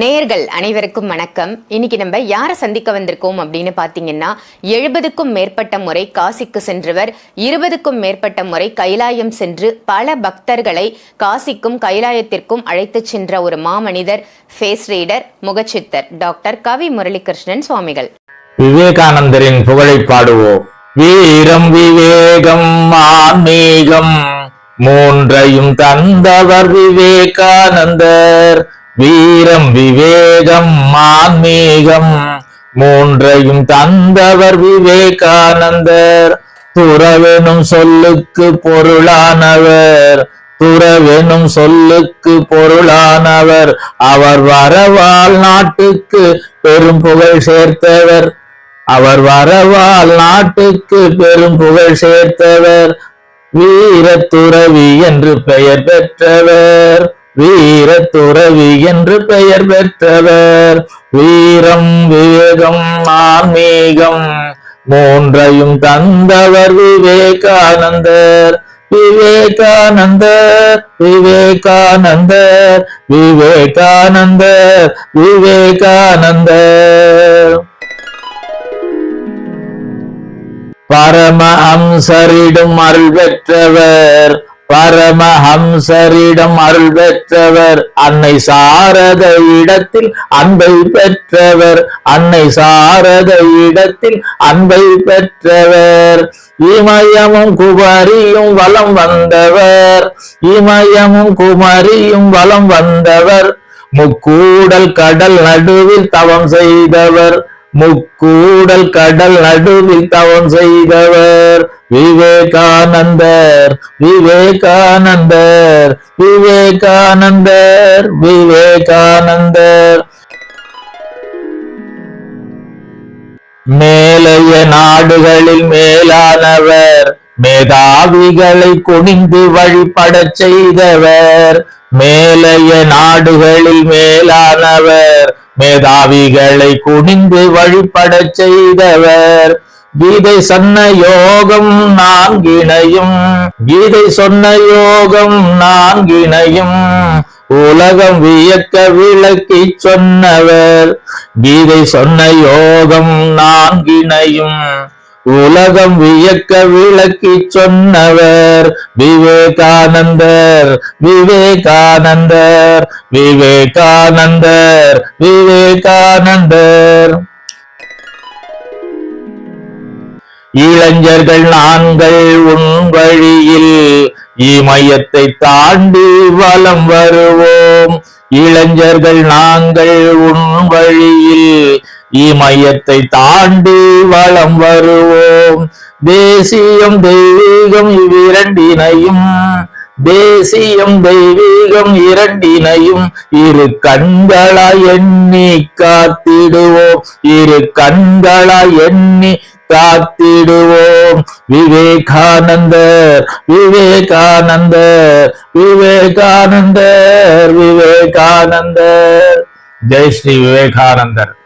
நேர்கள் அனைவருக்கும் வணக்கம். இன்னைக்கு நம்ம யாரை சந்திக்க வந்திருக்கோம் அப்படின்னு பார்த்தீங்கன்னா எழுபதுக்கும் மேற்பட்ட முறை காசிக்கு சென்றவர் இருபதுக்கும் மேற்பட்ட முறை கைலாயம் சென்று பல பக்தர்களை காசிக்கும் கைலாயத்திற்கும் அழைத்து சென்ற ஒரு மாமனிதர் ஃபேஸ் ரீடர் முகச்சித்தர் டாக்டர் கவி முரளிகிருஷ்ணன் சுவாமிகள். விவேகானந்தரின் புகழை பாடுவோம். வீரம் விவேகம் ஆன்மீகம் மூன்றையும் தந்தவர் விவேகானந்தர். வீரம் விவேகம் ஆன்மீகம் மூன்றையும் தந்தவர் விவேகானந்தர். துறவெனும் சொல்லுக்கு பொருளானவர். துறவெனும் சொல்லுக்கு பொருளானவர். அவர் வரவால் நாட்டுக்கு பெரும் புகழ் சேர்த்தவர். அவர் வரவால் நாட்டுக்கு பெரும் புகழ் சேர்த்தவர். வீரத்துறவி என்று பெயர் பெற்றவர். வீரத்துறவி என்று பெயர் பெற்றவர். வீரம் விவேகம் ஆன்மீகம் மூன்றையும் தந்தவர் விவேகானந்தர். விவேகானந்தர் விவேகானந்தர் விவேகானந்தர் விவேகானந்தர். பரமஹம்சரிடம் அருள் பெற்றவர். பரமஹம்சரிடம் அருள் பெற்றவர். அன்னை சாரத இடத்தில் அன்பை பெற்றவர். அன்னை சாரத இடத்தில் அன்பை பெற்றவர். இமயமும் குமரியும் வலம் வந்தவர். இமயமும் குமரியும் வலம் வந்தவர். முக்கூடல் கடல் நடுவில் தவம் செய்தவர். முக்கூடல் கடல் நடுவில் தவம் செய்தவர். விவேகானந்தர் விவேகானந்தர் விவேகானந்தர் விவேகானந்தர். மேலைய நாடுகளில் மேலானவர் மேதாவிகளை குனிந்து வழிபடச் செய்தவர். மேலைய நாடுகளில் மேலானவர் மேதாவிகளை குனிந்து வழிபடச் செய்தவர். கீதை சொன்ன யோகம் நான்கிணையும். கீதை சொன்ன யோகம் நான்கிணையும். உலகம் வியக்க விளக்கி சொன்னவர். கீதை சொன்ன யோகம் நான்கிணையும். உலகம் வியக்க விளக்கி சொன்னவர் விவேகானந்தர் விவேகானந்தர் விவேகானந்தர் விவேகானந்தர். இளைஞர்கள் நாங்கள் உன் வழியில் இமயத்தை தாண்டி வலம் வருவோம். இளைஞர்கள் நாங்கள் உன் வழியில் இமயத்தை தாண்டி வளம் வருவோம். தேசியம் தெய்வீகம் இவ்விரண்டினையும். தேசியம் தெய்வீகம் இரண்டினையும் இரு கண்களாய் எண்ணி காத்திடுவோம். இரு கண்களாய் எண்ணி காத்திடுவோம். விவேகானந்தர் விவேகானந்தர் விவேகானந்தர் விவேகானந்தர். ஜெய் ஸ்ரீ விவேகானந்தர்.